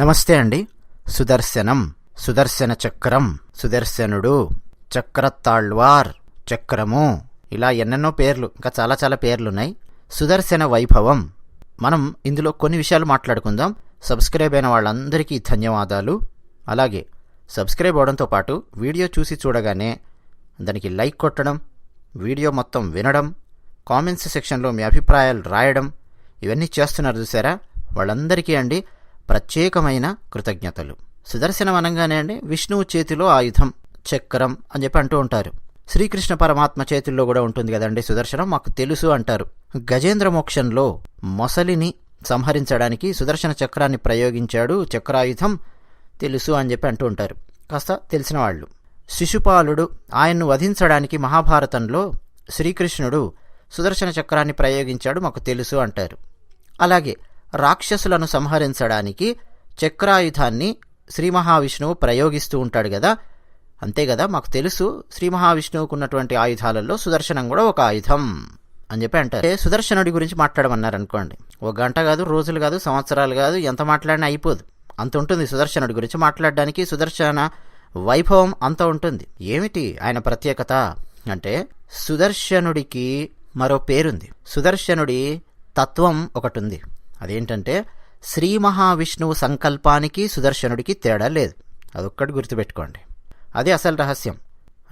నమస్తే అండి. సుదర్శనం సుదర్శన చక్రం సుదర్శనుడు చక్రతాళ్వార్ చక్రము. ఇలా ఎన్నెన్నో పేర్లు ఇంకా చాలా చాలా పేర్లున్నాయి. సుదర్శన వైభవం. మనం ఇందులో కొన్ని విషయాలు మాట్లాడుకుందాం. సబ్స్క్రైబ్ అయిన వాళ్ళందరికీ ధన్యవాదాలు. అలాగే సబ్స్క్రైబ్ అవడంతో పాటు వీడియో చూసి చూడగానే దానికి లైక్ కొట్టడం వీడియో మొత్తం వినడం కామెంట్స్ సెక్షన్లో మీ అభిప్రాయాలు రాయడం ఇవన్నీ చేస్తున్నారు చూసారా? వాళ్ళందరికీ అండి ప్రత్యేకమైన కృతజ్ఞతలు. సుదర్శనం అనగానే అండి విష్ణువు చేతిలో ఆయుధం చక్రం అని చెప్పి అంటూ ఉంటారు. శ్రీకృష్ణ పరమాత్మ చేతుల్లో కూడా ఉంటుంది కదండి సుదర్శనం మాకు తెలుసు అంటారు. గజేంద్ర మోక్షంలో మొసలిని సంహరించడానికి సుదర్శన చక్రాన్ని ప్రయోగించాడు చక్రాయుధం తెలుసు అని చెప్పి అంటూ ఉంటారు. కాస్త తెలిసిన వాళ్ళు. శిశుపాలుడు ఆయన్ను వధించడానికి మహాభారతంలో శ్రీకృష్ణుడు సుదర్శన చక్రాన్ని ప్రయోగించాడు మాకు తెలుసు అంటారు. అలాగే రాక్షసులను సంహరించడానికి చక్రాయుధాన్ని శ్రీ మహావిష్ణువు ప్రయోగిస్తూ ఉంటాడు కదా అంతే కదా మాకు తెలుసు శ్రీ మహావిష్ణువుకు ఉన్నటువంటి ఆయుధాలలో సుదర్శనం కూడా ఒక ఆయుధం అని చెప్పి అంటారు. సుదర్శనుడి గురించి మాట్లాడమన్నారు అనుకోండి ఒక గంట కాదు రోజులు కాదు సంవత్సరాలు కాదు ఎంత మాట్లాడినా అయిపోదు. అంత ఉంటుంది సుదర్శనుడి గురించి మాట్లాడడానికి సుదర్శన వైభవం అంత ఉంటుంది. ఏమిటి ఆయన ప్రత్యేకత? అంటే సుదర్శనుడికి మరో పేరుంది. సుదర్శనుడి తత్వం ఒకటి ఉంది అదేంటంటే శ్రీ మహావిష్ణువు సంకల్పానికి సుదర్శనుడికి తేడా లేదు. అదొక్కటి గుర్తుపెట్టుకోండి. అది అసలు రహస్యం.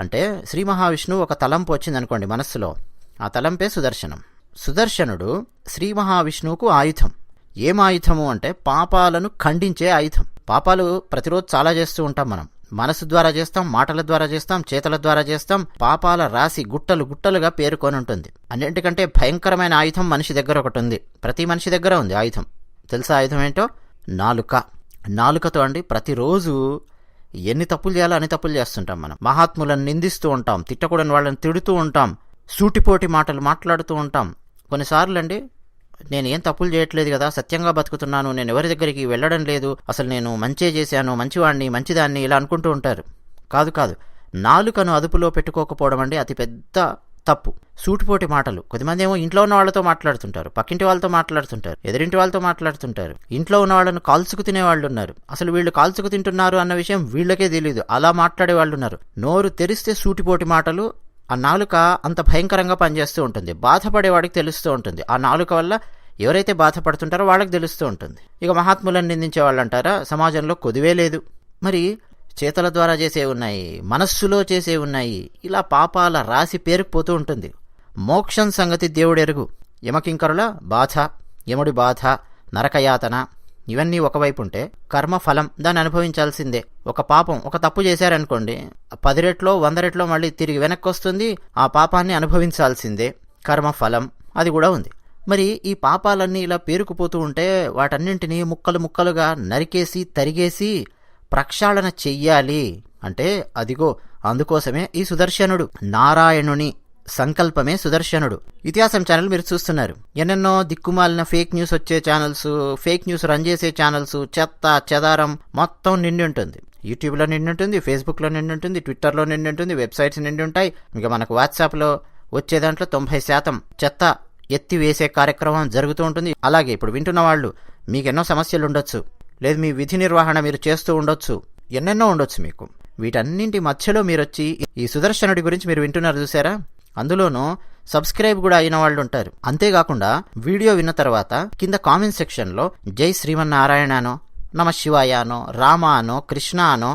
అంటే శ్రీ మహావిష్ణువు ఒక తలంపు వచ్చిందనుకోండి మనస్సులో. ఆ తలంపే సుదర్శనం. సుదర్శనుడు శ్రీ మహావిష్ణువుకు ఆయుధం. ఏం ఆయుధము అంటే పాపాలను ఖండించే ఆయుధం. పాపాలు ప్రతిరోజు చాలా చేస్తూ ఉంటాం మనం. మనసు ద్వారా చేస్తాం మాటల ద్వారా చేస్తాం చేతల ద్వారా చేస్తాం పాపాల రాసి గుట్టలు గుట్టలుగా పేరుకొని ఉంటుంది అన్నింటికంటే భయంకరమైన ఆయుధం మనిషి దగ్గర ఒకటి ఉంది ప్రతి మనిషి దగ్గర ఉంది ఆయుధం. తెలుసా ఆయుధం ఏంటో? నాలుక. నాలుకతో అండి ప్రతిరోజు ఎన్ని తప్పులు చేయాలో అన్ని తప్పులు చేస్తుంటాం మనం. మహాత్ములను నిందిస్తూ ఉంటాం తిట్టకూడని వాళ్ళని తిడుతూ ఉంటాం సూటిపోటి మాటలు మాట్లాడుతూ ఉంటాం. కొన్నిసార్లు అండి నేను ఏం తప్పులు చేయట్లేదు కదా సత్యంగా బతుకుతున్నాను నేను ఎవరి దగ్గరికి వెళ్ళడం లేదు అసలు నేను మంచే చేశాను మంచివాడిని మంచిదాన్ని ఇలా అనుకుంటూ ఉంటారు. కాదు కాదు. నాలుకను అదుపులో పెట్టుకోకపోవడం అండి అతిపెద్ద తప్పు. సూటిపోటి మాటలు. కొద్దిమంది ఏమో ఇంట్లో ఉన్న వాళ్ళతో మాట్లాడుతుంటారు పక్కింటి వాళ్ళతో మాట్లాడుతుంటారు ఎదురింటి వాళ్ళతో మాట్లాడుతుంటారు. ఇంట్లో ఉన్న వాళ్ళను కాల్చుకు తినే వాళ్ళు ఉన్నారు. అసలు వీళ్ళు కాల్చుకు తింటున్నారు అన్న విషయం వీళ్ళకే తెలియదు అలా మాట్లాడే వాళ్ళు ఉన్నారు. నోరు తెరిస్తే సూటిపోటి మాటలు ఆ నాలుక అంత భయంకరంగా పనిచేస్తూ ఉంటుంది. బాధపడేవాడికి తెలుస్తూ ఉంటుంది. ఆ నాలుక వల్ల ఎవరైతే బాధపడుతుంటారో వాళ్ళకి తెలుస్తూ ఉంటుంది. ఇక మహాత్ములను నిందించే వాళ్ళు అంటారా సమాజంలో కొదివే లేదు. మరి చేతల ద్వారా చేసే ఉన్నాయి మనస్సులో చేసే ఉన్నాయి ఇలా పాపాల రాసి పేరుకుపోతూ ఉంటుంది. మోక్షం సంగతి దేవుడెరుగు. యమకింకరుల బాధ యముడి బాధ నరకయాతన ఇవన్నీ ఒకవైపు ఉంటే కర్మ ఫలం దాన్ని అనుభవించాల్సిందే. ఒక పాపం ఒక తప్పు చేశారనుకోండి పది రెట్లో వంద రెట్లో మళ్ళీ తిరిగి వెనక్కి వస్తుంది ఆ పాపాన్ని అనుభవించాల్సిందే. కర్మ ఫలం అది కూడా ఉంది. మరి ఈ పాపాలన్నీ ఇలా పేరుకుపోతూ ఉంటే వాటన్నింటినీ ముక్కలు ముక్కలుగా నరికేసి తరిగేసి ప్రక్షాళన చెయ్యాలి. అంటే అదిగో అందుకోసమే ఈ సుదర్శనుడు నారాయణుని సంకల్పమే సుదర్శనుడు. ఇతిహాసం ఛానల్ మీరు చూస్తున్నారు. ఎన్నెన్నో దిక్కుమాలిన ఫేక్ న్యూస్ వచ్చే ఛానల్స్ ఫేక్ న్యూస్ రన్ చేసే ఛానల్స్ చెత్త చెదారం మొత్తం నిండి ఉంటుంది. యూట్యూబ్లో నిండి ఉంటుంది ఫేస్బుక్లో నిండి ఉంటుంది ట్విట్టర్లో నిండి ఉంటుంది వెబ్సైట్స్ నిండి ఉంటాయి. ఇంకా మనకు వాట్సాప్లో వచ్చే దాంట్లో తొంభై శాతం చెత్త ఎత్తి వేసే కార్యక్రమం జరుగుతూ ఉంటుంది. అలాగే ఇప్పుడు వింటున్న వాళ్ళు మీకెన్నో సమస్యలు ఉండొచ్చు. లేదు మీ విధి నిర్వహణ మీరు చేస్తూ ఉండొచ్చు. ఎన్నెన్నో ఉండొచ్చు మీకు. వీటన్నింటి మధ్యలో మీరు వచ్చి ఈ సుదర్శనుడి గురించి మీరు వింటున్నారు చూసారా? అందులోనూ సబ్స్క్రైబ్ కూడా అయిన వాళ్ళు ఉంటారు అంతేకాకుండా వీడియో విన్న తర్వాత కింద కామెంట్ సెక్షన్లో జై శ్రీమన్నారాయణనో నమ శివాయనో రామానో కృష్ణ అనో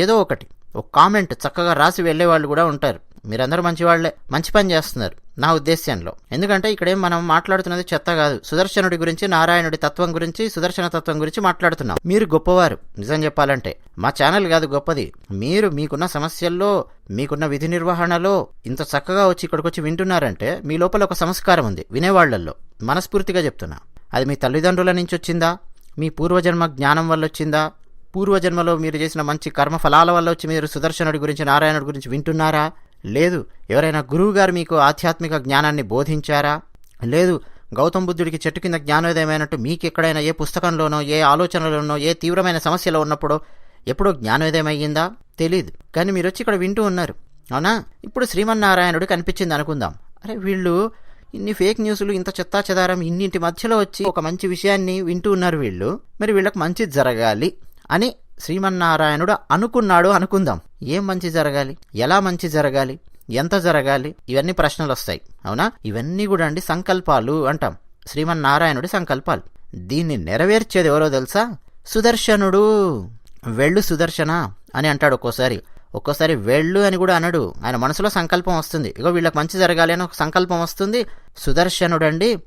ఏదో ఒకటి ఒక కామెంట్ చక్కగా రాసి వెళ్ళే వాళ్ళు కూడా ఉంటారు. మీరందరూ మంచివాళ్ళే. మంచి పని చేస్తున్నారు నా ఉద్దేశ్యంలో. ఎందుకంటే ఇక్కడేం మనం మాట్లాడుతున్నది చెత్త కాదు. సుదర్శనుడి గురించి నారాయణుడి తత్వం గురించి సుదర్శన తత్వం గురించి మాట్లాడుతున్నాం. మీరు గొప్పవారు నిజం చెప్పాలంటే. మా ఛానల్ కాదు గొప్పది. మీరు మీకున్న సమస్యల్లో మీకున్న విధి నిర్వహణలో ఇంత చక్కగా వచ్చి ఇక్కడికి వచ్చి వింటున్నారంటే మీ లోపల ఒక సంస్కారం ఉంది. వినేవాళ్ళల్లో. మనస్ఫూర్తిగా చెప్తున్నా. అది మీ తల్లిదండ్రుల నుంచి వచ్చిందా? మీ పూర్వజన్మ జ్ఞానం వల్ల వచ్చిందా? పూర్వజన్మలో మీరు చేసిన మంచి కర్మ ఫలాల వల్ల వచ్చి మీరు సుదర్శనుడి గురించి నారాయణుడి గురించి వింటున్నారా? లేదు ఎవరైనా గురువు గారు మీకు ఆధ్యాత్మిక జ్ఞానాన్ని బోధించారా? లేదు గౌతమ బుద్ధుడికి చెట్టు కింద జ్ఞానోదయమైనట్టు మీకు ఎక్కడైనా ఏ పుస్తకంలోనో ఏ ఆలోచనలోనో ఏ తీవ్రమైన సమస్యలో ఉన్నప్పుడో ఎప్పుడో జ్ఞానోదయం అయ్యిందా తెలీదు. కానీ మీరు వచ్చి ఇక్కడ వింటూ ఉన్నారు. అవునా? ఇప్పుడు శ్రీమన్నారాయణుడు కనిపించింది అనుకుందాం. అరే వీళ్ళు ఇన్ని ఫేక్ న్యూస్లు ఇంత చెత్తా చెదారం ఇన్నింటి మధ్యలో వచ్చి ఒక మంచి విషయాన్ని వింటూ ఉన్నారు వీళ్ళు. మరి వీళ్ళకి మంచి జరగాలి అని శ్రీమన్నారాయణుడు అనుకున్నాడు అనుకుందాం. ఏం మంచి జరగాలి? ఎలా మంచి జరగాలి? ఎంత జరగాలి? ఇవన్నీ ప్రశ్నలు వస్తాయి. అవునా? ఇవన్నీ కూడా అండి సంకల్పాలు అంటాం. శ్రీమన్నారాయణుడి సంకల్పాలు. దీన్ని నెరవేర్చేది ఎవరో తెలుసా? సుదర్శనుడు. వెళ్ళు సుదర్శన? అని అంటాడు ఒక్కోసారి. ఒక్కోసారి వెళ్ళు అని కూడా అనడు. ఆయన మనసులో సంకల్పం వస్తుంది. ఇగో వీళ్ళకి మంచి జరగాలి అని ఒక సంకల్పం వస్తుంది. సుదర్శనుడండి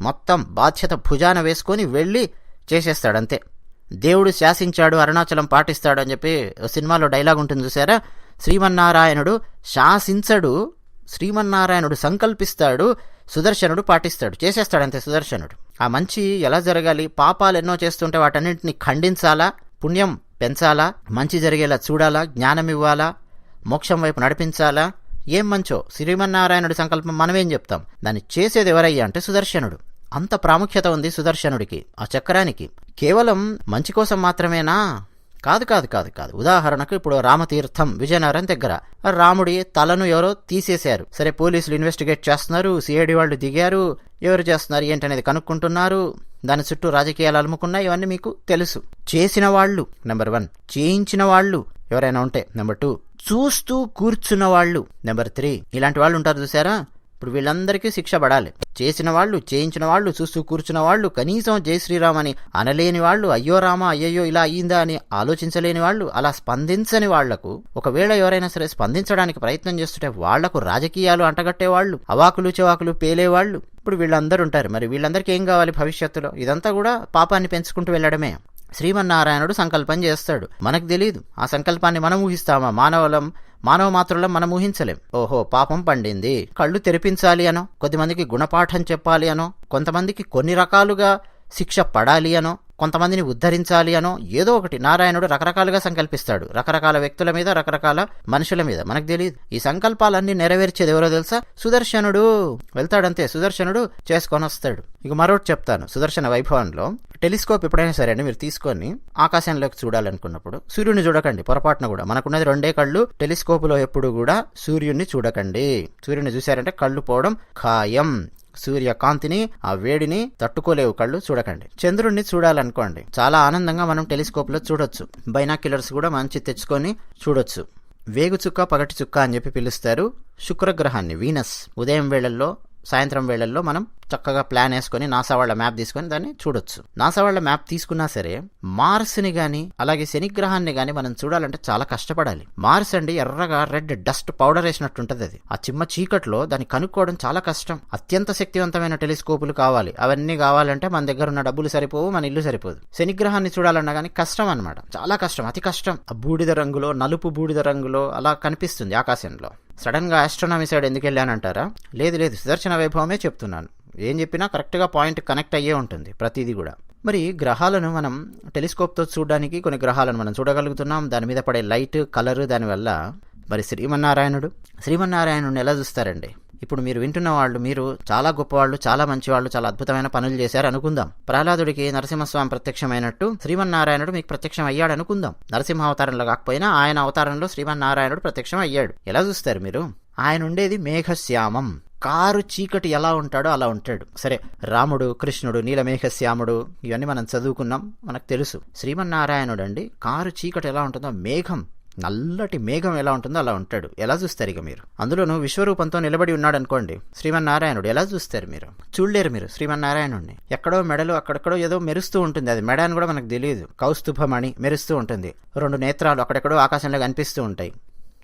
మొత్తం బాధ్యత భుజాన వేసుకొని వెళ్ళి చేసేస్తాడంతే. దేవుడు శాసించాడు అరుణాచలం పాటిస్తాడు అని చెప్పి సినిమాలో డైలాగ్ ఉంటుంది చూసారా? శ్రీమన్నారాయణుడు శాసించడు శ్రీమన్నారాయణుడు సంకల్పిస్తాడు సుదర్శనుడు పాటిస్తాడు. చేసేస్తాడు అంతే సుదర్శనుడు. ఆ మంచి ఎలా జరగాలి? పాపాలు ఎన్నో చేస్తుంటే వాటన్నింటిని ఖండించాలా? పుణ్యం పెంచాలా? మంచి జరిగేలా చూడాలా? జ్ఞానం ఇవ్వాలా? మోక్షం వైపు నడిపించాలా? ఏం మంచో? శ్రీమన్నారాయణుడి సంకల్పం మనమేం చెప్తాం? దాన్ని చేసేది ఎవరయ్యా అంటే సుదర్శనుడు. అంత ప్రాముఖ్యత ఉంది సుదర్శనుడికి ఆ చక్రానికి. కేవలం మంచి కోసం మాత్రమేనా? కాదు కాదు కాదు కాదు. ఉదాహరణకు ఇప్పుడు రామతీర్థం విజయనగరం దగ్గర. రాముడి తలను ఎవరో తీసేశారు. సరే పోలీసులు ఇన్వెస్టిగేట్ చేస్తున్నారు సిఐడి వాళ్ళు దిగారు ఎవరు చేస్తున్నారు ఏంటనేది కనుక్కుంటున్నారు. దాని చుట్టూ రాజకీయాలు అలుముకున్నాయి ఇవన్నీ మీకు తెలుసు. చేసిన వాళ్ళు నెంబర్ వన్. చేయించిన వాళ్ళు ఎవరైనా ఉంటే నెంబర్ టూ. చూస్తూ కూర్చున్న వాళ్ళు నెంబర్ త్రీ. ఇలాంటి వాళ్ళు ఉంటారు చూసారా? ఇప్పుడు వీళ్ళందరికీ శిక్ష పడాలి. చేసిన వాళ్ళు చేయించిన వాళ్ళు చూస్తూ కూర్చున్న వాళ్ళు కనీసం జై శ్రీరామ్ అని అనలేని వాళ్ళు అయ్యో రామ అయ్యయ్యో ఇలా అయ్యిందా అని ఆలోచించలేని వాళ్ళు అలా స్పందించని వాళ్ళకు ఒకవేళ ఎవరైనా సరే స్పందించడానికి ప్రయత్నం చేస్తుంటే వాళ్ళకు రాజకీయాలు అంటగట్టే వాళ్ళు అవాకులు చెవాకులు పేలేవాళ్ళు ఇప్పుడు వీళ్ళందరూ ఉంటారు. మరి వీళ్ళందరికీ ఏం కావాలి భవిష్యత్తులో? ఇదంతా కూడా పాపాన్ని పెంచుకుంటూ వెళ్ళడమే. శ్రీమన్నారాయణుడు సంకల్పం చేస్తాడు. మనకు తెలియదు ఆ సంకల్పాన్ని మనం ఊహిస్తామా? మానవలం మానవ మాత్రులం మనం ఊహించలేం. ఓహో పాపం పండింది. కళ్ళు తెరిపించాలి అనో కొద్దిమందికి గుణపాఠం చెప్పాలి అనో కొంతమందికి కొన్ని రకాలుగా శిక్ష పడాలి అనో కొంతమందిని ఉద్ధరించాలి అనో ఏదో ఒకటి నారాయణుడు రకరకాలుగా సంకల్పిస్తాడు. రకరకాల వ్యక్తుల మీద రకరకాల మనుషుల మీద. మనకు తెలియదు ఈ సంకల్పాలన్నీ నెరవేర్చేది ఎవరో తెలుసా? సుదర్శనుడు వెళ్తాడంతే. సుదర్శనుడు చేసుకొని వస్తాడు. ఇక మరొకటి చెప్తాను. సుదర్శన వైభవంలో టెలిస్కోప్ ఎప్పుడైనా సరే అండి మీరు తీసుకొని ఆకాశంలోకి చూడాలనుకున్నప్పుడు సూర్యుని చూడకండి. పొరపాటున కూడా. మనకున్నది రెండే కళ్ళు. టెలిస్కోపులో ఎప్పుడు కూడా సూర్యుడిని చూడకండి. సూర్యుని చూశారంటే కళ్ళు పోవడం ఖాయం. సూర్యకాంతిని ఆ వేడిని తట్టుకోలేవు కళ్ళు చూడకండి. చంద్రుడిని చూడాలనుకోండి. చాలా ఆనందంగా మనం టెలిస్కోప్లో చూడొచ్చు. బైనాక్యులర్స్ కూడా మంచి తెచ్చుకొని చూడొచ్చు. వేగు చుక్క పగటి చుక్క అని చెప్పి పిలుస్తారు. శుక్రగ్రహాన్ని వీనస్ ఉదయం వేళల్లో సాయంత్రం వేళల్లో మనం చక్కగా ప్లాన్ వేసుకొని నాసా వాళ్ళ మ్యాప్ తీసుకొని దాన్ని చూడొచ్చు. నాసా వాళ్ళ మ్యాప్ తీసుకున్నా సరే మార్స్ని కానీ అలాగే శనిగ్రహాన్ని కానీ మనం చూడాలంటే చాలా కష్టపడాలి. మార్స్ అండి ఎర్రగా రెడ్ డస్ట్ పౌడర్ వేసినట్టుంటది అది. ఆ చిమ్మ చీకట్లో దాన్ని కనుక్కోవడం చాలా కష్టం. అత్యంత శక్తివంతమైన టెలిస్కోపులు కావాలి. అవన్నీ కావాలంటే మన దగ్గర ఉన్న డబ్బులు సరిపోవు మన ఇల్లు సరిపోదు. శనిగ్రహాన్ని చూడాలన్నా కానీ కష్టం అనమాట చాలా కష్టం అతి కష్టం. ఆ బూడిద రంగులో నలుపు బూడిద రంగులో అలా కనిపిస్తుంది ఆకాశంలో. సడన్గా ఆస్ట్రోనామీ సైడ్ ఎందుకు వెళ్ళానంటారా? లేదు లేదు. సుదర్శన వైభవమే చెప్తున్నాను. ఏం చెప్పినా కరెక్ట్గా పాయింట్ కనెక్ట్ అయ్యే ఉంటుంది ప్రతిదీ కూడా. మరి గ్రహాలను మనం టెలిస్కోప్తో చూడడానికి కొన్ని గ్రహాలను మనం చూడగలుగుతున్నాం. దాని మీద పడే లైట్ కలర్ దానివల్ల మరి శ్రీమన్నారాయణుడు. శ్రీమన్నారాయణుడిని ఎలా చూస్తారండి? ఇప్పుడు మీరు వింటున్న వాళ్ళు మీరు చాలా గొప్పవాళ్ళు చాలా మంచివాళ్ళు చాలా అద్భుతమైన పనులు చేశారు అనుకుందాం. ప్రహ్లాదుడికి నరసింహస్వామి ప్రత్యక్షమైనట్టు శ్రీమన్నారాయణుడు మీకు ప్రత్యక్షం అయ్యాడు అనుకుందాం. నరసింహ అవతారంలో కాకపోయినా ఆయన అవతారంలో శ్రీమన్నారాయణుడు ప్రత్యక్షం అయ్యాడు. ఎలా చూస్తారు మీరు? ఆయన ఉండేది మేఘశ్యామం. కారు చీకటి ఎలా ఉంటాడో అలా ఉంటాడు. సరే రాముడు కృష్ణుడు నీలమేఘశ్యాముడు ఇవన్నీ మనం చదువుకున్నాం మనకు తెలుసు. శ్రీమన్నారాయణుడు అండి కారు చీకటి ఎలా ఉంటుందో మేఘం నల్లటి మేఘం ఎలా ఉంటుందో అలా ఉంటాడు. ఎలా చూస్తారు ఇక మీరు? అందులోనూ విశ్వరూపంతో నిలబడి ఉన్నాడు అనుకోండి శ్రీమన్నారాయణుడు ఎలా చూస్తారు మీరు? చూడలేరు మీరు శ్రీమన్నారాయణుడిని ఎక్కడో మెడలు అక్కడెక్కడో ఏదో మెరుస్తూ ఉంటుంది. అది మెడ అని కూడా మనకు తెలియదు. కౌస్తుభమణి మెరుస్తూ ఉంటుంది. రెండు నేత్రాలు అక్కడెక్కడో ఆకాశంలో కనిపిస్తూ ఉంటాయి.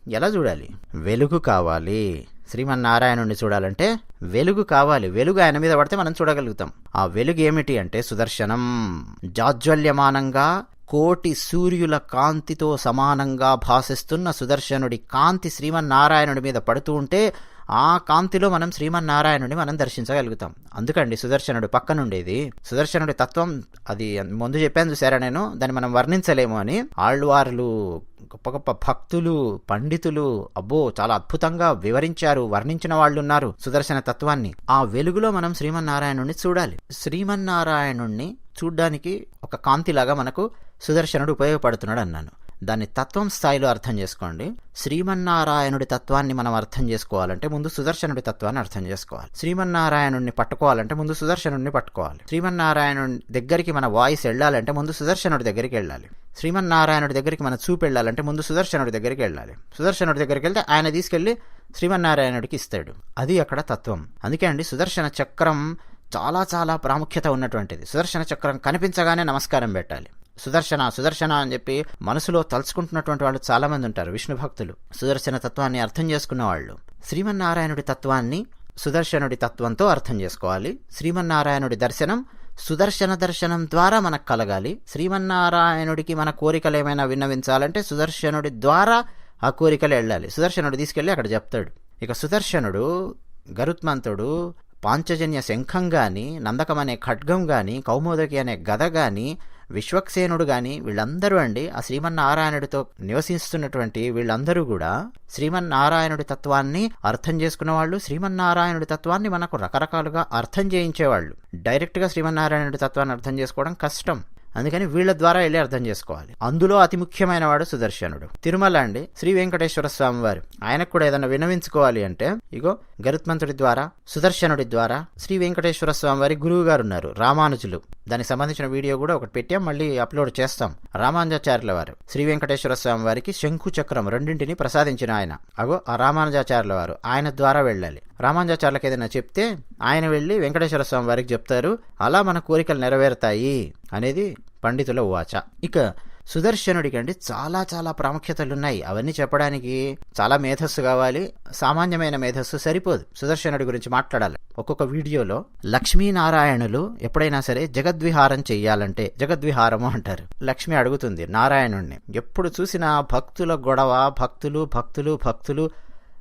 ఎలా చూడాలి? వెలుగు కావాలి. శ్రీమన్నారాయణుడిని చూడాలంటే వెలుగు కావాలి. వెలుగు ఆయన మీద పడితే మనం చూడగలుగుతాం. ఆ వెలుగు ఏమిటి అంటే సుదర్శనం. జాజ్వల్యమానంగా కోటి సూర్యుల కాంతితో సమానంగా భాసిస్తున్న సుదర్శనుడి కాంతి శ్రీమన్నారాయణుడి మీద పడుతూ ఉంటే ఆ కాంతిలో మనం శ్రీమన్నారాయణుని మనం దర్శించగలుగుతాం. అందుకండి సుదర్శనుడు పక్కనుండేది. సుదర్శనుడి తత్వం అది ముందు చెప్పాను చూసారా నేను? దాన్ని మనం వర్ణించలేము అని. ఆళ్ళవార్లు గొప్ప గొప్ప భక్తులు పండితులు అబ్బో చాలా అద్భుతంగా వివరించారు వర్ణించిన వాళ్ళు ఉన్నారు సుదర్శన తత్వాన్ని. ఆ వెలుగులో మనం శ్రీమన్నారాయణుణ్ణి చూడాలి. శ్రీమన్నారాయణుణ్ణి చూడ్డానికి ఒక కాంతిలాగా మనకు సుదర్శనుడు ఉపయోగపడుతున్నాడు అన్నాను. దాన్ని తత్వం స్థాయిలో అర్థం చేసుకోండి. శ్రీమన్నారాయణుడి తత్వాన్ని మనం అర్థం చేసుకోవాలంటే ముందు సుదర్శనుడి తత్వాన్ని అర్థం చేసుకోవాలి. శ్రీమన్నారాయణుడిని పట్టుకోవాలంటే ముందు సుదర్శనుడిని పట్టుకోవాలి. శ్రీమన్నారాయణుడి దగ్గరికి మన వాయిస్ వెళ్ళాలంటే ముందు సుదర్శనుడి దగ్గరికి వెళ్ళాలి. శ్రీమన్నారాయణుడి దగ్గరికి మన చూపు వెళ్ళాలంటే ముందు సుదర్శనుడి దగ్గరికి వెళ్ళాలి. సుదర్శనుడి దగ్గరికి వెళ్తే ఆయన తీసుకెళ్ళి శ్రీమన్నారాయణుడికి ఇస్తాడు. అది అక్కడ తత్వం. అందుకే అండి సుదర్శన చక్రం చాలా చాలా ప్రాముఖ్యత ఉన్నటువంటిది. సుదర్శన చక్రం కనిపించగానే నమస్కారం పెట్టాలి. సుదర్శన సుదర్శన అని చెప్పి మనసులో తలుచుకుంటున్నటువంటి వాళ్ళు చాలా మంది ఉంటారు విష్ణు భక్తులు. సుదర్శన తత్వాన్ని అర్థం చేసుకున్న వాళ్ళు శ్రీమన్నారాయణుడి తత్వాన్ని సుదర్శనుడి తత్వంతో అర్థం చేసుకోవాలి. శ్రీమన్నారాయణుడి దర్శనం సుదర్శన దర్శనం ద్వారా మనకు కలగాలి. శ్రీమన్నారాయణుడికి మన కోరికలు ఏమైనా విన్నవించాలంటే సుదర్శనుడి ద్వారా ఆ కోరికలు వెళ్ళాలి. సుదర్శనుడు తీసుకెళ్ళి అక్కడ చెప్తాడు. ఇక సుదర్శనుడు గరుత్మంతుడు పాంచజన్య శంఖం గాని నందకం అనే ఖడ్గం గాని కౌమోదకి అనే గద గాని విశ్వక్సేనుడు గాని వీళ్ళందరూ అండి ఆ శ్రీమన్నారాయణుడితో నివసిస్తున్నటువంటి వీళ్ళందరూ కూడా శ్రీమన్నారాయణుడి తత్వాన్ని అర్థం చేసుకున్న వాళ్ళు శ్రీమన్నారాయణుడి తత్వాన్ని మనకు రకరకాలుగా అర్థం చేయించేవాళ్ళు. డైరెక్ట్గా శ్రీమన్నారాయణుడి తత్వాన్ని అర్థం చేసుకోవడం కష్టం. అందుకని వీళ్ళ ద్వారా వెళ్ళి అర్థం చేసుకోవాలి. అందులో అతి ముఖ్యమైన వాడు సుదర్శనుడు. తిరుమల అండి శ్రీ వెంకటేశ్వర స్వామి వారు. ఆయనకు కూడా ఏదైనా వినవించుకోవాలి అంటే ఇగో గరుత్మంతుడి ద్వారా సుదర్శనుడి ద్వారా శ్రీ వెంకటేశ్వర స్వామి వారి గురువు గారు ఉన్నారు రామానుజులు. దానికి సంబంధించిన వీడియో కూడా ఒకటి పెట్టాం మళ్ళీ అప్లోడ్ చేస్తాం. రామానుజాచార్యుల వారు. శ్రీ వెంకటేశ్వర స్వామి వారికి శంకు చక్రం రెండింటిని ప్రసాదించిన ఆయన. అగో ఆ రామానుజాచార్యుల వారు. ఆయన ద్వారా వెళ్ళాలి. రామానుజాచార్యులకు ఏదైనా చెప్తే ఆయన వెళ్ళి వెంకటేశ్వర స్వామి వారికి చెప్తారు. అలా మన కోరికలు నెరవేరుతాయి అనేది పండితుల వాచ. ఇక సుదర్శనుడికి అంటే చాలా చాలా ప్రాముఖ్యతలు ఉన్నాయి అవన్నీ చెప్పడానికి చాలా మేధస్సు కావాలి. సామాన్యమైన మేధస్సు సరిపోదు. సుదర్శనుడి గురించి మాట్లాడాలి. ఒక్కొక్క వీడియోలో లక్ష్మీనారాయణులు ఎప్పుడైనా సరే జగద్విహారం చెయ్యాలంటే జగద్విహారము అంటారు. లక్ష్మి అడుగుతుంది నారాయణుణ్ణి. ఎప్పుడు చూసినా భక్తుల గొడవ భక్తులు భక్తులు భక్తులు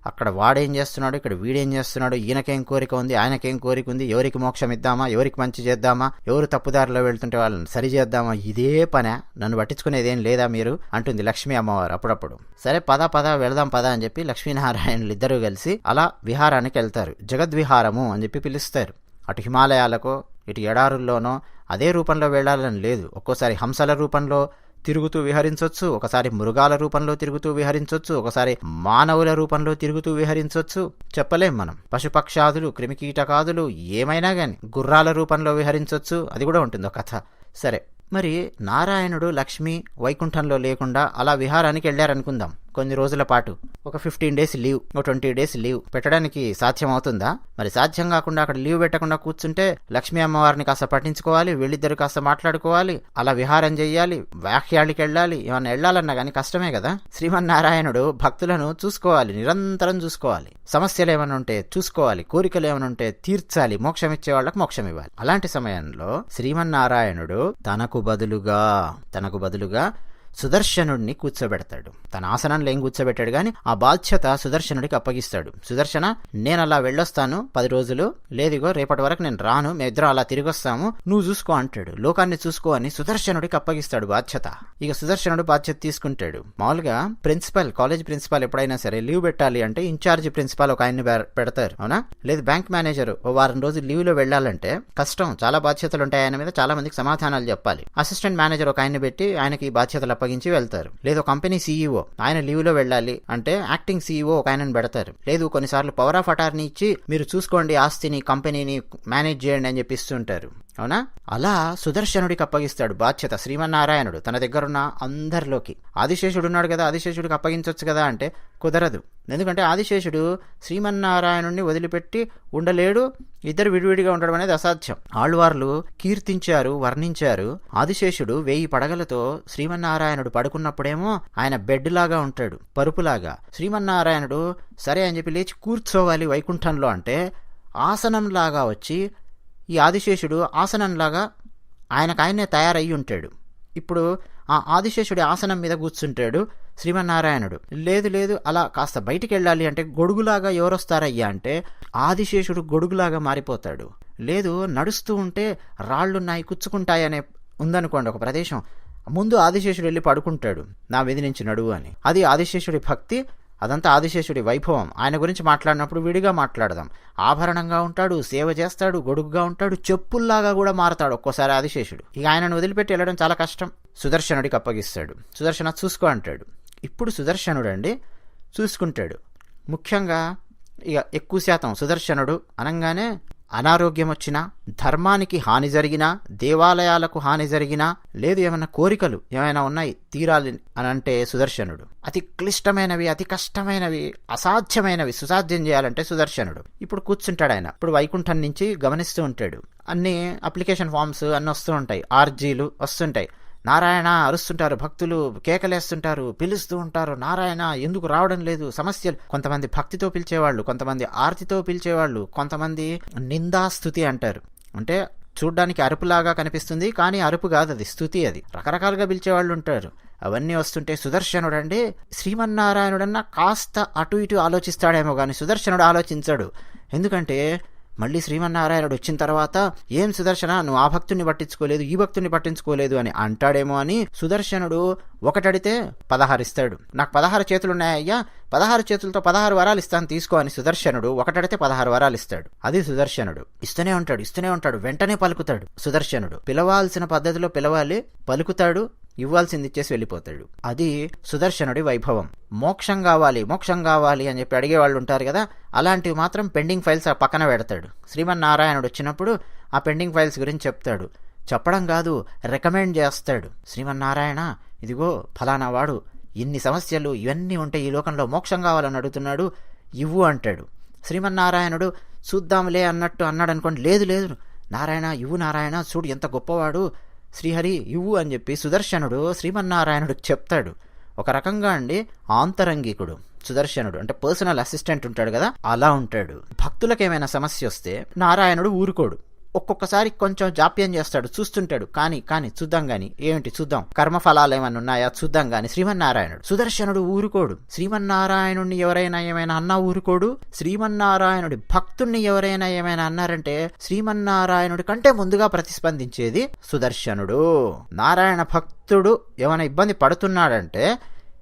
అక్కడ వాడేం చేస్తున్నాడు? ఇక్కడ వీడేం చేస్తున్నాడు? ఈయనకేం కోరిక ఉంది? ఆయనకేం కోరిక ఉంది? ఎవరికి మోక్షం ఇద్దామా? ఎవరికి మంచి చేద్దామా? ఎవరు తప్పుదారిలో వెళ్తుంటే వాళ్ళని సరి చేద్దామా? ఇదే పనే. నన్ను పట్టించుకునేదేం లేదా మీరు? అంటుంది లక్ష్మీ అమ్మవారు అప్పుడప్పుడు. సరే పద పద వెళదాం పద అని చెప్పి లక్ష్మీనారాయణులు ఇద్దరు కలిసి అలా విహారానికి వెళ్తారు. జగద్విహారము అని చెప్పి పిలుస్తారు. అటు హిమాలయాలకో ఇటు ఎడారుల్లోనో అదే రూపంలో వెళ్ళాలని లేదు. ఒక్కోసారి హంసల రూపంలో తిరుగుతూ విహరించవచ్చు ఒకసారి మృగాల రూపంలో తిరుగుతూ విహరించవచ్చు ఒకసారి మానవుల రూపంలో తిరుగుతూ విహరించవచ్చు చెప్పలేం మనం. పశుపక్షాదులు క్రిమికీటకాదులు ఏమైనా గాని గుర్రాల రూపంలో విహరించవచ్చు అది కూడా ఉంటుంది ఒక కథ. సరే. మరి నారాయణుడు లక్ష్మి వైకుంఠంలో లేకుండా అలా విహారానికి వెళ్ళారనుకుందాం. కొన్ని రోజుల పాటు. ఒక ఫిఫ్టీన్ డేస్ లీవ్ ఒక ట్వంటీ డేస్ లీవ్ పెట్టడానికి సాధ్యం అవుతుందా మరి సాధ్యం కాకుండా అక్కడ లీవ్ పెట్టకుండా కూర్చుంటే లక్ష్మీ అమ్మవారిని కాస్త పట్టించుకోవాలి వీళ్ళిద్దరు కాస్త మాట్లాడుకోవాలి అలా విహారం చేయాలి వ్యాఖ్యాళికి వెళ్ళాలి ఏమన్నా వెళ్ళాలన్నా కానీ కష్టమే కదా. శ్రీమన్నారాయణుడు భక్తులను చూసుకోవాలి నిరంతరం చూసుకోవాలి. సమస్యలు ఏమైనా ఉంటే చూసుకోవాలి కోరికలు ఏమైనా ఉంటే తీర్చాలి మోక్షం ఇచ్చే వాళ్ళకి మోక్షం ఇవ్వాలి. అలాంటి సమయంలో శ్రీమన్నారాయణుడు తనకు బదులుగా తనకు బదులుగా సుదర్శనుడిని కూర్చోబెడతాడు. తన ఆసనంలో ఏం కూర్చోబెట్టాడు గాని ఆ బాధ్యత సుదర్శనుడికి అప్పగిస్తాడు. సుదర్శన నేను అలా వెళ్ళొస్తాను పది రోజులు. లేదిగో రేపటి వరకు నేను రాను. మేమిద్దరం అలా తిరిగి వస్తాము. నువ్వు చూసుకో అంటాడు. లోకాన్ని చూసుకో అని సుదర్శనుడికి అప్పగిస్తాడు బాధ్యత. ఇక సుదర్శనుడు బాధ్యత తీసుకుంటాడు. మామూలుగా ప్రిన్సిపల్ కాలేజ్ ప్రిన్సిపాల్ ఎప్పుడైనా సరే లీవ్ పెట్టాలి అంటే ఇన్ఛార్జ్ ప్రిన్సిపాల్ ఒక ఆయన్ని పెడతారు. అవునా? లేదు బ్యాంక్ మేనేజర్ ఓ వారం రోజులు లీవ్లో వెళ్ళాలంటే కష్టం. చాలా బాధ్యతలు ఉంటాయి ఆయన మీద. చాలా మందికి సమాధానాలు చెప్పాలి. అసిస్టెంట్ మేనేజర్ ఒక ఆయన్ని పెట్టి ఆయనకి ఈ బాధ్యతలు అప్పగించి వెళ్తారు. లేదు కంపెనీ సీఈఓ. ఆయన లీవ్లో వెళ్ళాలి అంటే యాక్టింగ్ సీఈఓ ఒక ఆయనను పెడతారు. లేదు కొన్నిసార్లు పవర్ ఆఫ్ అటార్నీ ఇచ్చి మీరు చూసుకోండి ఆస్తిని కంపెనీని మేనేజ్ చేయండి అని చెప్పిస్తుంటారు. అవునా? అలా సుదర్శనుడికి అప్పగిస్తాడు బాధ్యత శ్రీమన్నారాయణుడు. తన దగ్గరున్న అందరిలోకి. ఆదిశేషుడు ఉన్నాడు కదా ఆదిశేషుడికి అప్పగించవచ్చు కదా అంటే కుదరదు. ఎందుకంటే ఆదిశేషుడు శ్రీమన్నారాయణుడిని వదిలిపెట్టి ఉండలేడు ఇద్దరు విడివిడిగా ఉండడం అనేది అసాధ్యం. ఆళ్వార్లు కీర్తించారు వర్ణించారు. ఆదిశేషుడు వెయ్యి పడగలతో శ్రీమన్నారాయణుడు పడుకున్నప్పుడేమో ఆయన బెడ్ లాగా ఉంటాడు పరుపులాగా. శ్రీమన్నారాయణుడు సరే అని చెప్పి లేచి కూర్చోవాలి వైకుంఠంలో అంటే ఆసనంలాగా వచ్చి ఈ ఆదిశేషుడు ఆసనంలాగా ఆయనకు ఆయనే తయారయ్యి ఉంటాడు. ఇప్పుడు ఆ ఆదిశేషుడి ఆసనం మీద కూర్చుంటాడు శ్రీమన్నారాయణుడు. లేదు లేదు అలా కాస్త బయటికి వెళ్ళాలి అంటే గొడుగులాగా ఎవరొస్తారయ్యా అంటే ఆదిశేషుడు గొడుగులాగా మారిపోతాడు. లేదు నడుస్తూ ఉంటే రాళ్ళున్నాయి కుచ్చుకుంటాయనే ఉందనుకోండి ఒక ప్రదేశం. ముందు ఆదిశేషుడు వెళ్ళి పడుకుంటాడు. నా విధి నుంచి నడువు అని. అది ఆదిశేషుడి భక్తి అదంతా ఆదిశేషుడి వైభవం. ఆయన గురించి మాట్లాడినప్పుడు విడిగా మాట్లాడదాం. ఆభరణంగా ఉంటాడు సేవ చేస్తాడు గొడుగుగా ఉంటాడు చెప్పుల్లాగా కూడా మారతాడు ఒక్కోసారి ఆదిశేషుడు. ఇక ఆయనను వదిలిపెట్టి వెళ్ళడం చాలా కష్టం. సుదర్శనుడికి అప్పగిస్తాడు. సుదర్శన చూసుకో అంటాడు. ఇప్పుడు సుదర్శనుడు అండి చూసుకుంటాడు. ముఖ్యంగా ఇక ఎక్కువ శాతం సుదర్శనుడు అనగానే అనారోగ్యం వచ్చినా ధర్మానికి హాని జరిగినా దేవాలయాలకు హాని జరిగినా లేదు ఏమైనా కోరికలు ఏమైనా ఉన్నాయి తీరాలి అని అంటే సుదర్శనుడు. అతి క్లిష్టమైనవి అతి కష్టమైనవి అసాధ్యమైనవి సుసాధ్యం చేయాలంటే సుదర్శనుడు. ఇప్పుడు కూర్చుంటాడు ఆయన. ఇప్పుడు వైకుంఠం నుంచి గమనిస్తూ ఉంటాడు. అన్ని అప్లికేషన్ ఫామ్స్ అన్నీ వస్తూ ఉంటాయి. ఆర్జీలు వస్తుంటాయి. నారాయణ అరుస్తుంటారు భక్తులు కేకలేస్తుంటారు పిలుస్తూ ఉంటారు. నారాయణ ఎందుకు రావడం లేదు? సమస్యలు. కొంతమంది భక్తితో పిలిచేవాళ్ళు కొంతమంది ఆర్తితో పిలిచేవాళ్ళు కొంతమంది నిందాస్తుతి అంటారు. అంటే చూడ్డానికి అరుపులాగా కనిపిస్తుంది కానీ అరుపు కాదు అది స్థుతి అది. రకరకాలుగా పిలిచేవాళ్ళు ఉంటారు. అవన్నీ వస్తుంటే సుదర్శనుడు అండి శ్రీమన్నారాయణుడన్నా కాస్త అటు ఇటు ఆలోచిస్తాడేమో కానీ సుదర్శనుడు ఆలోచించాడు. ఎందుకంటే మళ్ళీ శ్రీమన్నారాయణుడు వచ్చిన తర్వాత ఏం సుదర్శన? నువ్వు ఆ భక్తుని పట్టించుకోలేదు ఈ భక్తుని పట్టించుకోలేదు అని అంటాడేమో అని సుదర్శనుడు ఒకటడితే పదహారు ఇస్తాడు నాకు పదహారు చేతులున్నాయ్యా పదహారు చేతులతో పదహారు వరాలు ఇస్తాను తీసుకో అని సుదర్శనుడు ఒకటడితే పదహారు వరాలు ఇస్తాడు. అది సుదర్శనుడు. ఇస్తూనే ఉంటాడు ఇస్తూనే ఉంటాడు వెంటనే పలుకుతాడు సుదర్శనుడు. పిలవాల్సిన పద్ధతిలో పిలవాలి పలుకుతాడు ఇవ్వాల్సింది ఇచ్చేసి వెళ్ళిపోతాడు. అది సుదర్శనుడి వైభవం. మోక్షం కావాలి మోక్షం కావాలి అని చెప్పి అడిగే వాళ్ళు ఉంటారు కదా అలాంటివి మాత్రం పెండింగ్ ఫైల్స్ ఆ పక్కన పెడతాడు. శ్రీమన్నారాయణుడు వచ్చినప్పుడు ఆ పెండింగ్ ఫైల్స్ గురించి చెప్తాడు. చెప్పడం కాదు రికమెండ్ చేస్తాడు. శ్రీమన్నారాయణ ఇదిగో ఫలానా వాడు ఇన్ని సమస్యలు ఇవన్నీ ఉంటాయి ఈ లోకంలో మోక్షం కావాలని అడుగుతున్నాడు ఇవ్వు అంటాడు. శ్రీమన్నారాయణుడు చూద్దాంలే అన్నట్టు అన్నాడు అనుకోండి లేదు లేదు. నారాయణ ఇవ్వు నారాయణ చూడు ఎంత గొప్పవాడు శ్రీహరి ఇవ్వు అని చెప్పి సుదర్శనుడు శ్రీమన్నారాయణుడికి చెప్తాడు. ఒక రకంగా అండి ఆంతరంగికుడు సుదర్శనుడు అంటే పర్సనల్ అసిస్టెంట్ ఉంటాడు కదా అలా ఉంటాడు. భక్తులకు ఏమైనా సమస్య వస్తే నారాయణుడు ఊరుకోడు. ఒక్కొక్కసారి కొంచెం జాప్యం చేస్తాడు చూస్తుంటాడు. కానీ కానీ చూద్దాం గాని ఏమిటి చూద్దాం? కర్మఫలాలు ఏమైనా ఉన్నాయా? చూద్దాం గాని. శ్రీమన్నారాయణుడు. సుదర్శనుడు ఊరుకోడు. శ్రీమన్నారాయణుడిని ఎవరైనా ఏమైనా అన్నా ఊరుకోడు. శ్రీమన్నారాయణుడి భక్తుణ్ణి ఎవరైనా ఏమైనా అన్నారంటే శ్రీమన్నారాయణుడి కంటే ముందుగా ప్రతిస్పందించేది సుదర్శనుడు. నారాయణ భక్తుడు ఏమైనా ఇబ్బంది పడుతున్నాడంటే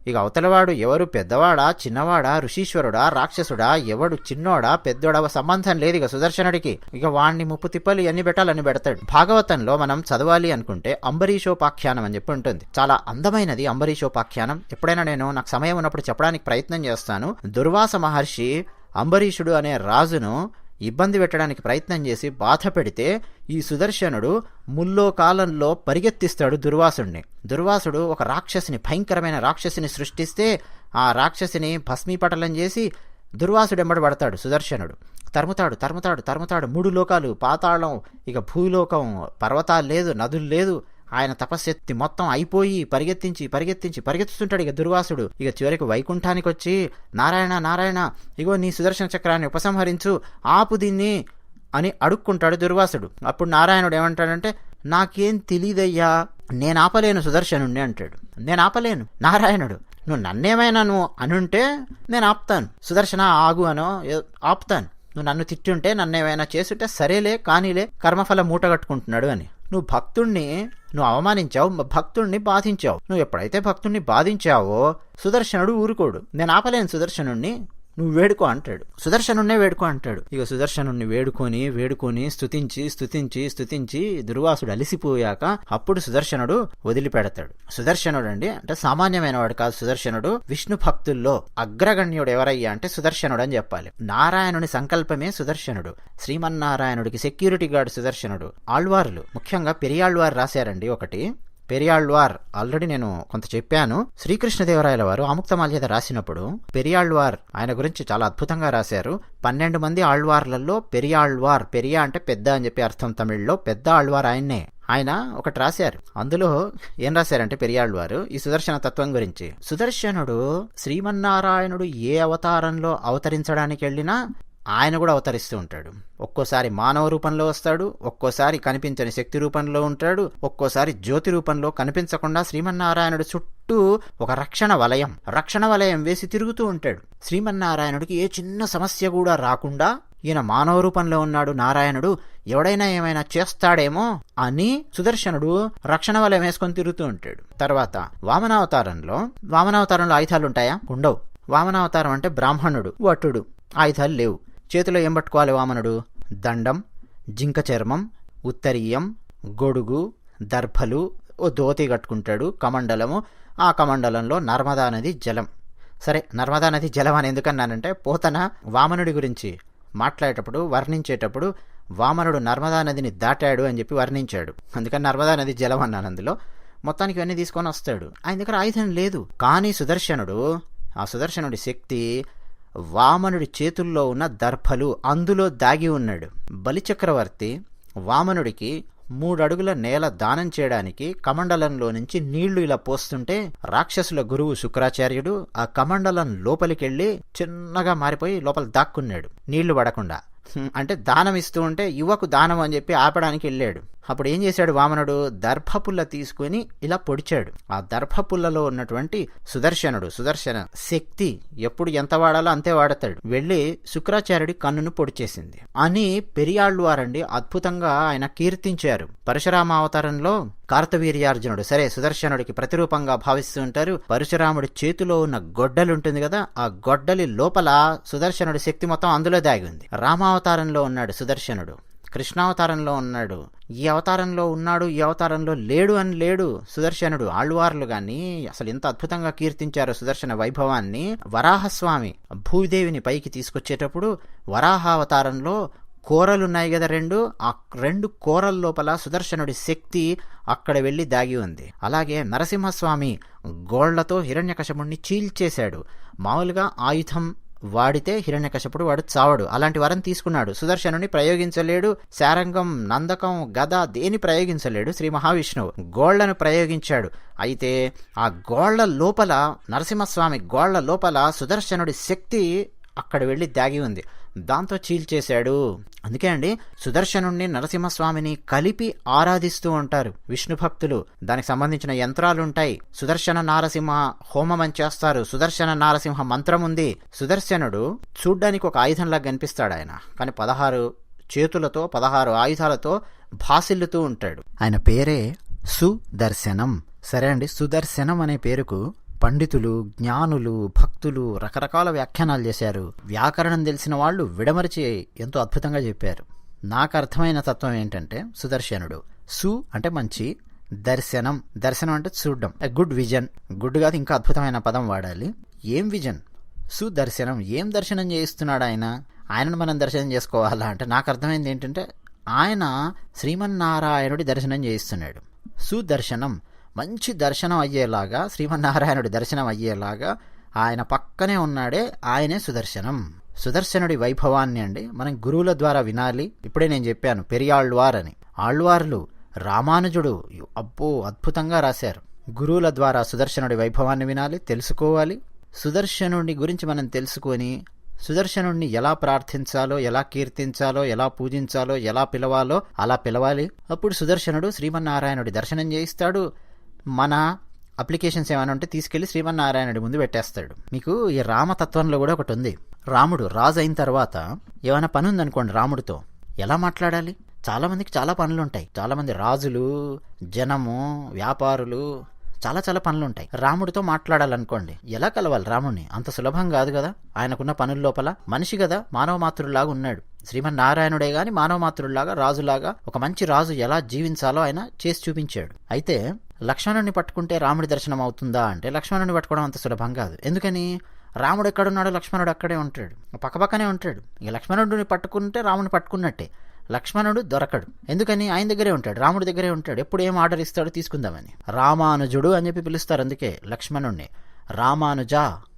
ఇక అవతలవాడు ఎవరు? పెద్దవాడా? చిన్నవాడా? ఋషీశ్వరుడా? రాక్షసుడా? ఎవడు? చిన్నోడా? పెద్దోడా? సంబంధం లేదు ఇక సుదర్శనుడికి. ఇక వాణ్ణి ముప్పు తిప్పలు ఎన్ని పెట్టాలని పెడతాడు. భాగవతంలో మనం చదవాలి అనుకుంటే అంబరీషోపాఖ్యానం అని చెప్పి ఉంటుంది. చాలా అందమైనది అంబరీషోపాఖ్యానం. ఎప్పుడైనా నేను నాకు సమయం ఉన్నప్పుడు చెప్పడానికి ప్రయత్నం చేస్తాను. దుర్వాస మహర్షి అంబరీషుడు అనే రాజును ఇబ్బంది పెట్టడానికి ప్రయత్నం చేసి బాధ పెడితే ఈ సుదర్శనుడు ముల్లో కాలంలో పరిగెత్తిస్తాడు దుర్వాసుడిని. దుర్వాసుడు ఒక రాక్షసిని భయంకరమైన రాక్షసిని సృష్టిస్తే ఆ రాక్షసిని భస్మీపటలం చేసి దుర్వాసుడెంబడి పడతాడు సుదర్శనుడు. తరుముతాడు తరుముతాడు తరుముతాడు. మూడు లోకాలు పాతాళం ఇక భూలోకం పర్వతాలు లేదు నదులు లేదు. ఆయన తపశక్తి మొత్తం అయిపోయి పరిగెత్తించి పరిగెత్తించి పరిగెత్తుతుంటాడు. ఇక దుర్వాసుడు ఇక చివరికి వైకుంఠానికి వచ్చి నారాయణ నారాయణ ఇగో నీ సుదర్శన చక్రాన్ని ఉపసంహరించు ఆపు దీన్ని అని అడుక్కుంటాడు దుర్వాసుడు. అప్పుడు నారాయణుడు ఏమంటాడంటే నాకేం తెలియదయ్యా నేను ఆపలేను సుదర్శనుణ్ణి అంటాడు. నేను ఆపలేను నారాయణుడు నువ్వు నన్నేమైనా నువ్వు అనుంటే నేను ఆపుతాను. సుదర్శన ఆగు అనో ఆపుతాను. నువ్వు నన్ను తిట్టుంటే నన్ను ఏమైనా చేసుంటే సరేలే కానీలే కర్మఫల మూట కట్టుకుంటున్నాడు అని. నువ్వు భక్తుణ్ణి నువ్వు అవమానించావు భక్తుణ్ణి బాధించావు. నువ్వు ఎప్పుడైతే భక్తుణ్ణి బాధించావో సుదర్శనుడు ఊరుకోడు. నేను ఆపలేను సుదర్శనుణ్ణి. నువ్వు వేడుకో అంటాడు. సుదర్శనున్నే వేడుకో అంటాడు. ఇక సుదర్శనుణ్ణి వేడుకొని వేడుకొని స్తుతించి స్తుతించి స్తుతించి దుర్వాసుడు అలిసిపోయాక అప్పుడు సుదర్శనుడు వదిలిపెడతాడు. సుదర్శనుడు అండి అంటే సామాన్యమైన వాడు కాదు సుదర్శనుడు. విష్ణు భక్తుల్లో అగ్రగణ్యుడు ఎవరయ్యా అంటే సుదర్శనుడు అని చెప్పాలి. నారాయణుని సంకల్పమే సుదర్శనుడు. శ్రీమన్నారాయణుడికి సెక్యూరిటీ గార్డ్ సుదర్శనుడు. ఆళ్వార్లు. ముఖ్యంగా పెరియాళ్వారు రాశారండి ఒకటి. పెరియాళ్వార్ ఆల్రెడీ నేను కొంత చెప్పాను. శ్రీకృష్ణదేవరాయల వారు ఆముక్తమాల్యద రాసినప్పుడు పెరియాళ్వార్ ఆయన గురించి చాలా అద్భుతంగా రాశారు. పన్నెండు మంది ఆళ్వార్లలో పెరియాళ్వార్ పెరియా అంటే పెద్ద అని చెప్పి అర్థం తమిళ్ళో పెద్ద ఆళ్వార్ ఆయన్నే. ఆయన ఒకటి రాశారు. అందులో ఏం రాశారంటే పెరియాళ్వారు ఈ సుదర్శన తత్వం గురించి. సుదర్శనుడు శ్రీమన్నారాయణుడు ఏ అవతారంలో అవతరించడానికి వెళ్ళినా ఆయన కూడా అవతరిస్తూ ఉంటాడు. ఒక్కోసారి మానవ రూపంలో వస్తాడు ఒక్కోసారి కనిపించని శక్తి రూపంలో ఉంటాడు ఒక్కోసారి జ్యోతి రూపంలో కనిపించకుండా శ్రీమన్నారాయణుడు చుట్టూ ఒక రక్షణ వలయం రక్షణ వలయం వేసి తిరుగుతూ ఉంటాడు. శ్రీమన్నారాయణుడికి ఏ చిన్న సమస్య కూడా రాకుండా ఈయన మానవ రూపంలో ఉన్నాడు నారాయణుడు ఎవడైనా ఏమైనా చేస్తాడేమో అని సుదర్శనుడు రక్షణ వలయం వేసుకొని తిరుగుతూ ఉంటాడు. తర్వాత వామనావతారంలో వామనావతారంలో ఆయుధాలు ఉంటాయా? ఉండవు. వామనావతారం అంటే బ్రాహ్మణుడు వటుడు. ఆయుధాలు లేవు. చేతిలో ఏం పట్టుకోవాలి వామనుడు? దండం జింక చర్మం ఉత్తరీయం గొడుగు దర్భలు ఓ దోతి కట్టుకుంటాడు కమండలము. ఆ కమండలంలో నర్మదా నది జలం. సరే నర్మదా నది జలం అని ఎందుకన్నానంటే పోతన వామనుడి గురించి మాట్లాడేటప్పుడు వర్ణించేటప్పుడు వామనుడు నర్మదా నదిని దాటాడు అని చెప్పి వర్ణించాడు. అందుకని నర్మదా నది జలం అన్నాను అందులో. మొత్తానికి ఇవన్నీ తీసుకొని వస్తాడు. ఆయన దగ్గర ఆయుధం లేదు. కానీ సుదర్శనుడు ఆ సుదర్శనుడి శక్తి వామనుడి చేతుల్లో ఉన్న దర్భలు అందులో దాగి ఉన్నాడు. బలిచక్రవర్తి వామనుడికి మూడు అడుగుల నేల దానం చేయడానికి కమండలంలో నుంచి నీళ్ళు ఇలా పోస్తుంటే రాక్షసుల గురువు శుక్రాచార్యుడు ఆ కమండలం లోపలికెళ్ళి చిన్నగా మారిపోయి లోపల దాక్కున్నాడు. నీళ్ళు పడకుండా. అంటే దానం ఇస్తూ ఉంటే యువకు దానం అని చెప్పి ఆపడానికి వెళ్ళాడు. అప్పుడు ఏం చేశాడు వామనుడు? దర్భపుల్ల తీసుకుని ఇలా పొడిచాడు. ఆ దర్భపుల్లలో ఉన్నటువంటి సుదర్శనుడు సుదర్శన శక్తి ఎప్పుడు ఎంత వాడాలో అంతే వాడతాడు. వెళ్ళి శుక్రాచార్యుడి కన్నును పొడిచేసింది అని పెరియాళ్ళు వారండి అద్భుతంగా ఆయన కీర్తించారు. పరశురామ అవతారంలో కార్తవీర్యార్జునుడు సరే సుదర్శనుడికి ప్రతిరూపంగా భావిస్తూ ఉంటారు. పరశురాముడి చేతిలో ఉన్న గొడ్డలి ఉంటుంది కదా ఆ గొడ్డలి లోపల సుదర్శనుడి శక్తి మొత్తం అందులో దాగి ఉంది. రామావతారంలో ఉన్నాడు సుదర్శనుడు. కృష్ణావతారంలో ఉన్నాడు. ఈ అవతారంలో ఉన్నాడు ఈ అవతారంలో లేడు అని లేడు సుదర్శనుడు. ఆళ్వార్లు గాని అసలు ఎంత అద్భుతంగా కీర్తించారు సుదర్శన వైభవాన్ని వరాహస్వామి భూదేవిని పైకి తీసుకొచ్చేటప్పుడు వరాహావతారంలో కూరలున్నాయి కదా రెండు. ఆ రెండు కూరల లోపల సుదర్శనుడి శక్తి అక్కడ వెళ్ళి దాగి ఉంది. అలాగే నరసింహస్వామి గోళ్ళతో హిరణ్యకశపుణ్ణి చీల్చేశాడు. మామూలుగా ఆయుధం వాడితే హిరణ్యకశపుడు వాడు చావడు. అలాంటి వరం తీసుకున్నాడు. సుదర్శనుని ప్రయోగించలేడు. శారంగం నందకం గద దేని ప్రయోగించలేడు? శ్రీ మహావిష్ణువు గోళ్ళను ప్రయోగించాడు. అయితే ఆ గోళ్ళ లోపల నరసింహస్వామి గోళ్ళ లోపల సుదర్శనుడి శక్తి అక్కడ వెళ్ళి దాగి ఉంది. దాంతో చీల్చేశాడు అందుకే అండి సుదర్శనుణ్ణి నరసింహస్వామిని కలిపి ఆరాధిస్తూ ఉంటారు విష్ణు భక్తులు. దానికి సంబంధించిన యంత్రాలుంటాయి. సుదర్శన నారసింహ హోమం అని చేస్తారు. సుదర్శన నారసింహ మంత్రం ఉంది. సుదర్శనుడు చూడ్డానికి ఒక ఆయుధంలా కనిపిస్తాడు ఆయన. కానీ పదహారు చేతులతో పదహారు ఆయుధాలతో భాసిల్లుతూ ఉంటాడు. ఆయన పేరే సుదర్శనం. సరే అండి సుదర్శనం అనే పేరుకు పండితులు జ్ఞానులు భక్తులు భక్తులు రకరకాల వ్యాఖ్యానాలు చేశారు. వ్యాకరణం తెలిసిన వాళ్ళు విడమరిచి ఎంతో అద్భుతంగా చెప్పారు. నాకు అర్థమైన తత్వం ఏంటంటే సుదర్శనుడు. సు అంటే మంచి దర్శనం. దర్శనం అంటే చూడడం. గుడ్ విజన్ గుడ్ కాదు ఇంకా అద్భుతమైన పదం వాడాలి. ఏం విజన్ సుదర్శనం ఏం దర్శనం చేయిస్తున్నాడు ఆయన? ఆయనను మనం దర్శనం చేసుకోవాలా అంటే నాకు అర్థమైంది ఏంటంటే ఆయన శ్రీమన్నారాయణుడి దర్శనం చేయిస్తున్నాడు. సుదర్శనం మంచి దర్శనం అయ్యేలాగా శ్రీమన్నారాయణుడి దర్శనం అయ్యేలాగా ఆయన పక్కనే ఉన్నాడే ఆయనే సుదర్శనం. సుదర్శనుడి వైభవాన్ని అండి మనం గురువుల ద్వారా వినాలి. ఇప్పుడే నేను చెప్పాను పెరియాళ్వార్ అని. ఆళ్వార్లు రామానుజుడు అబ్బో అద్భుతంగా రాశారు. గురువుల ద్వారా సుదర్శనుడి వైభవాన్ని వినాలి తెలుసుకోవాలి. సుదర్శనుడి గురించి మనం తెలుసుకొని సుదర్శనుడిని ఎలా ప్రార్థించాలో ఎలా కీర్తించాలో ఎలా పూజించాలో ఎలా పిలవాలో అలా పిలవాలి. అప్పుడు సుదర్శనుడు శ్రీమన్నారాయణుడి దర్శనం చేయిస్తాడు. మన అప్లికేషన్స్ ఏమైనా ఉంటే తీసుకెళ్ళి శ్రీమన్నారాయణుడి ముందు పెట్టేస్తాడు. మీకు ఈ రామతత్వంలో కూడా ఒకటి ఉంది. రాముడు రాజు అయిన తర్వాత ఏమైనా పని ఉందనుకోండి రాముడితో. ఎలా మాట్లాడాలి? చాలా మందికి చాలా పనులు ఉంటాయి. చాలా మంది రాజులు జనము వ్యాపారులు చాలా చాలా పనులు ఉంటాయి. రాముడితో మాట్లాడాలనుకోండి. ఎలా కలవాలి రాముడిని అంత సులభం కాదు కదా. ఆయనకున్న పనుల లోపల మనిషి కదా మానవ మాతృలాగా ఉన్నాడు. శ్రీమన్నారాయణుడే గాని మానవ మాతృలాగా రాజులాగా ఒక మంచి రాజు ఎలా జీవించాలో ఆయన చేసి చూపించాడు. అయితే లక్ష్మణుని పట్టుకుంటే రాముడి దర్శనం అవుతుందా అంటే లక్ష్మణుని పట్టుకోవడం అంత సులభం కాదు. ఎందుకని? రాముడు ఎక్కడున్నాడో లక్ష్మణుడు అక్కడే ఉంటాడు. పక్కపక్కనే ఉంటాడు. ఇక లక్ష్మణుడిని పట్టుకుంటే రాముడిని పట్టుకున్నట్టే. లక్ష్మణుడు దొరకడు. ఎందుకని? ఆయన దగ్గరే ఉంటాడు. రాముడి దగ్గరే ఉంటాడు. ఎప్పుడు ఏం ఆర్డర్ ఇస్తాడో తీసుకుందామని. రామానుజుడు అని చెప్పి పిలుస్తారు అందుకే లక్ష్మణుణ్ణి. రామానుజ!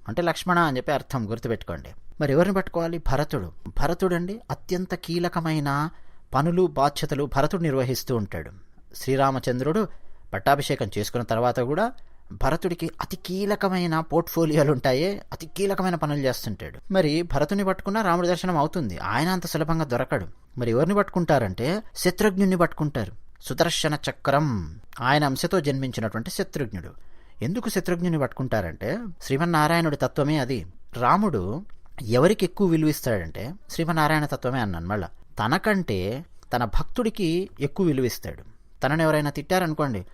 అంటే లక్ష్మణ అని చెప్పి అర్థం గుర్తుపెట్టుకోండి. మరి ఎవరిని పట్టుకోవాలి? భరతుడు. భరతుడు అండి అత్యంత కీలకమైన పనులు బాధ్యతలు భరతుడు నిర్వహిస్తూ ఉంటాడు. శ్రీరామచంద్రుడు పట్టాభిషేకం చేసుకున్న తర్వాత కూడా భరతుడికి అతి కీలకమైన పోర్ట్ఫోలియోలు ఉంటాయే అతి కీలకమైన పనులు చేస్తుంటాడు. మరి భరతుని పట్టుకున్న రాముడి దర్శనం అవుతుంది. ఆయన అంత సులభంగా దొరకడు. మరి ఎవరిని పట్టుకుంటారంటే శత్రుఘ్నుని పట్టుకుంటారు. సుదర్శన చక్రం. ఆయన అంశతో జన్మించినటువంటి శత్రుఘ్నుడు. ఎందుకు శత్రుఘ్నుని పట్టుకుంటారంటే శ్రీమన్నారాయణుడి తత్వమే అది. రాముడు ఎవరికి ఎక్కువ విలువిస్తాడంటే శ్రీమన్నారాయణ తత్వమే అన్నాను మళ్ళా. తనకంటే తన భక్తుడికి ఎక్కువ విలువిస్తాడు తనని ఎవరైనా తిట్టారనుకోండి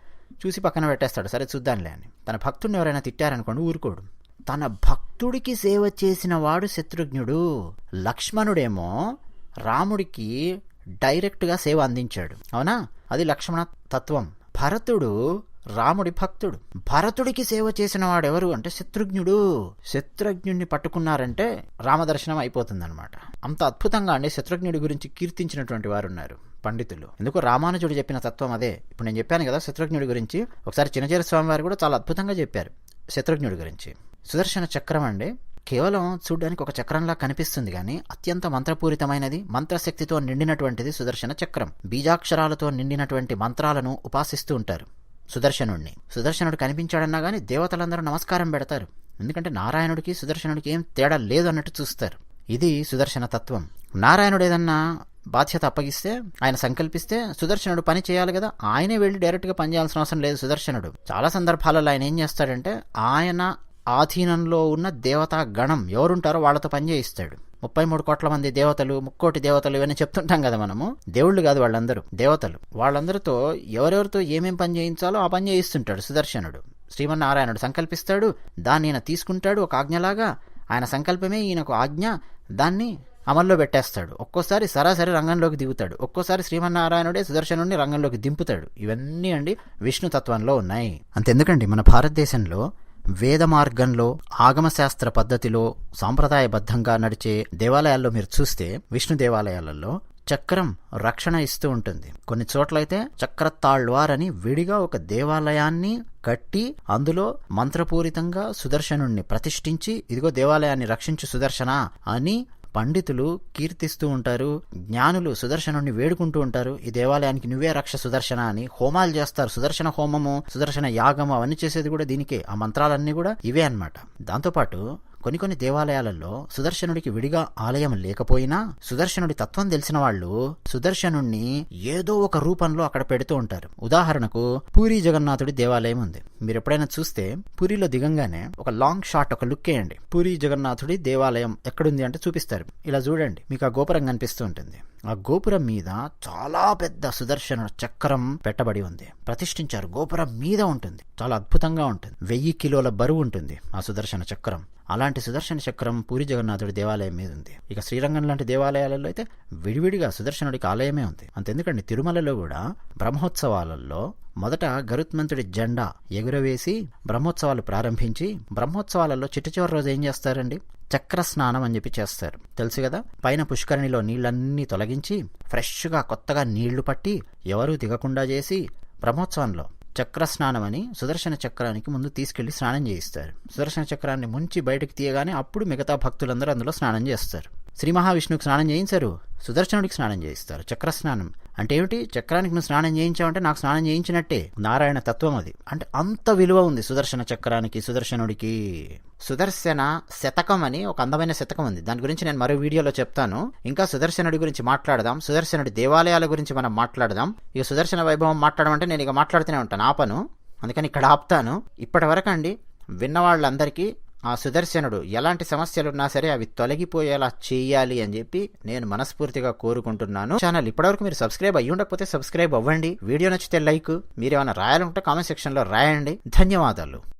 చూసి పక్కన పెట్టేస్తాడు. సరే చూద్దాంలే అని. తన భక్తుడిని ఎవరైనా తిట్టారనుకోండి ఊరుకోడు. తన భక్తుడికి సేవ చేసిన వాడు శత్రుఘ్నుడు. లక్ష్మణుడేమో రాముడికి డైరెక్ట్గా సేవ అందించాడు. అవునా? అది లక్ష్మణ తత్వం. భరతుడు రాముడి భక్తుడు. భరతుడికి సేవ చేసిన వాడెవరు అంటే శత్రుఘ్నుడు. శత్రుఘ్నుడిని పట్టుకున్నారంటే రామదర్శనం అయిపోతుందన్నమాట. అంత అద్భుతంగా అండి శత్రుఘ్నుడి గురించి కీర్తించినటువంటి వారు ఉన్నారు పండితులు. ఎందుకు రామానుజుడు చెప్పిన తత్వం అదే. ఇప్పుడు నేను చెప్పాను కదా శత్రుఘ్నుడి గురించి. ఒకసారి చిన్నచేర స్వామి వారు కూడా చాలా అద్భుతంగా చెప్పారు శత్రుఘ్నుడి గురించి. సుదర్శన చక్రం అండి. కేవలం చూడడానికి ఒక చక్రంలా కనిపిస్తుంది కానీ అత్యంత మంత్రపూరితమైనది మంత్రశక్తితో నిండినటువంటిది సుదర్శన చక్రం. బీజాక్షరాలతో నిండినటువంటి మంత్రాలను ఉపాసిస్తూ ఉంటారు. సుదర్శనుడిని సుదర్శనుడు కనిపించాడన్నా కానీ దేవతలందరూ నమస్కారం పెడతారు. ఎందుకంటే నారాయణుడికి సుదర్శనుడికి ఏం తేడా లేదు అన్నట్టు చూస్తారు. ఇది సుదర్శన తత్వం. నారాయణుడు ఏదన్నా బాధ్యత అప్పగిస్తే ఆయన సంకల్పిస్తే సుదర్శనుడు పని చేయాలి కదా ఆయనే వెళ్ళి డైరెక్ట్గా పనిచేయాల్సిన అవసరం లేదు సుదర్శనుడు. చాలా సందర్భాలలో ఆయన ఏం చేస్తాడంటే ఆయన ఆధీనంలో ఉన్న దేవతా గణం ఎవరుంటారో వాళ్ళతో పని చేయిస్తాడు. ముప్పై మూడు కోట్ల మంది దేవతలు ముక్కోటి దేవతలు ఇవన్నీ చెప్తుంటాం కదా మనము. దేవుళ్ళు కాదు వాళ్ళందరూ దేవతలు. వాళ్ళందరితో ఎవరెవరితో ఏమేం పని చేయించాలో ఆ పని చేయిస్తుంటాడు సుదర్శనుడు. శ్రీమన్నారాయణుడు సంకల్పిస్తాడు దాన్ని ఈయన తీసుకుంటాడు ఒక ఆజ్ఞలాగా. ఆయన సంకల్పమే ఈయనకు ఆజ్ఞ దాన్ని అమల్లో పెట్టేస్తాడు. ఒక్కోసారి సరాసరి రంగంలోకి దిగుతాడు. ఒక్కోసారి శ్రీమన్నారాయణుడే సుదర్శనుడిని రంగంలోకి దింపుతాడు. ఇవన్నీ అండి విష్ణు తత్వంలో ఉన్నాయి. అంతెందుకండి మన భారతదేశంలో వేద మార్గంలో ఆగమశాస్త్ర పద్ధతిలో సాంప్రదాయబద్ధంగా నడిచే దేవాలయాల్లో మీరు చూస్తే విష్ణు దేవాలయాలలో చక్రం రక్షణ ఇస్తూ ఉంటుంది. కొన్ని చోట్లయితే చక్రతాళ్వార్ అని విడిగా ఒక దేవాలయాన్ని కట్టి అందులో మంత్రపూరితంగా సుదర్శనుణ్ణి ప్రతిష్ఠించి ఇదిగో దేవాలయాన్ని రక్షించు సుదర్శన అని పండితులు కీర్తిస్తూ ఉంటారు జ్ఞానులు సుదర్శనుడిని వేడుకుంటూ ఉంటారు ఈ దేవాలయానికి నువ్వే రక్ష సుదర్శన అని హోమాలు చేస్తారు. సుదర్శన హోమము సుదర్శన యాగము అవన్నీ చేసేది కూడా దీనికే. ఆ మంత్రాలన్నీ కూడా ఇవే అనమాట దాంతోపాటు కొన్ని కొన్ని దేవాలయాలలో సుదర్శనుడికి విడిగా ఆలయం లేకపోయినా సుదర్శనుడి తత్వం తెలిసిన వాళ్ళు సుదర్శనుణ్ణి ఏదో ఒక రూపంలో అక్కడ పెడుతూ ఉంటారు. ఉదాహరణకు పూరి జగన్నాథుడి దేవాలయం ఉంది. మీరు ఎప్పుడైనా చూస్తే పూరిలో దిగంగానే ఒక లాంగ్ షాట్ ఒక లుక్ వేయండి. పూరి జగన్నాథుడి దేవాలయం ఎక్కడుంది అంటే చూపిస్తారు. ఇలా చూడండి. మీకు ఆ గోపురం కనిపిస్తూ ఉంటుంది. ఆ గోపురం మీద చాలా పెద్ద సుదర్శన చక్రం పెట్టబడి ఉంది. ప్రతిష్ఠించారు. గోపురం మీద ఉంటుంది. చాలా అద్భుతంగా ఉంటుంది. వెయ్యి కిలోల బరువు ఉంటుంది ఆ సుదర్శన చక్రం. అలాంటి సుదర్శన చక్రం పూరి జగన్నాథుడి దేవాలయం మీద ఉంది. ఇక శ్రీరంగం లాంటి దేవాలయాలలో అయితే విడివిడిగా సుదర్శనుడికి ఆలయమే ఉంది. అంతెందుకండి తిరుమలలో కూడా బ్రహ్మోత్సవాలలో మొదట గరుత్మంతుడి జెండా ఎగురవేసి బ్రహ్మోత్సవాలు ప్రారంభించి బ్రహ్మోత్సవాలలో చిట్ట చివరి రోజు ఏం చేస్తారండి? చక్ర స్నానం అని చెప్పి చేస్తారు. తెలుసు కదా? పైన పుష్కరిణిలో నీళ్ళన్నీ తొలగించి ఫ్రెష్గా కొత్తగా నీళ్ళు పట్టి ఎవరూ దిగకుండా చేసి బ్రహ్మోత్సవంలో చక్ర స్నానం అని సుదర్శన చక్రానికి ముందు తీసుకెళ్ళి స్నానం చేయిస్తారు. సుదర్శన చక్రాన్ని ముంచి బయటకు తీయగానే అప్పుడు మిగతా భక్తులందరూ అందులో స్నానం చేస్తారు. శ్రీ మహావిష్ణువుకి స్నానం చేయించారు. సుదర్శనుడికి స్నానం చేయిస్తారు. చక్ర స్నానం అంటే ఏమిటి? చక్రానికి నువ్వు స్నానం చేయించావంటే నాకు స్నానం చేయించినట్టే. నారాయణ తత్వం అది. అంటే అంత విలువ ఉంది సుదర్శన చక్రానికి సుదర్శనుడికి. సుదర్శన శతకం అని ఒక అందమైన శతకం ఉంది. దాని గురించి నేను మరో వీడియోలో చెప్తాను. ఇంకా సుదర్శనుడి గురించి మాట్లాడదాం. సుదర్శనుడి దేవాలయాల గురించి మనం మాట్లాడదాం. ఇక సుదర్శన వైభవం మాట్లాడమంటే నేను ఇక మాట్లాడుతూనే ఉంటాను. ఆపను. అందుకని ఇక్కడ ఆపుతాను. ఇప్పటి వరకు అండి విన్న వాళ్ళందరికీ ఆ సుదర్శనుడు ఎలాంటి సమస్యలున్నా సరే అవి తొలగిపోయేలా చేయాలి అని చెప్పి నేను మనస్ఫూర్తిగా కోరుకుంటున్నాను. ఛానల్ ఇప్పటివరకు మీరు సబ్స్క్రైబ్ అయ్యి ఉండకపోతే సబ్స్క్రైబ్ అవ్వండి. వీడియో నచ్చితే లైక్ మీరు ఏమైనా రాయాలంటే కామెంట్ సెక్షన్లో రాయండి. ధన్యవాదాలు.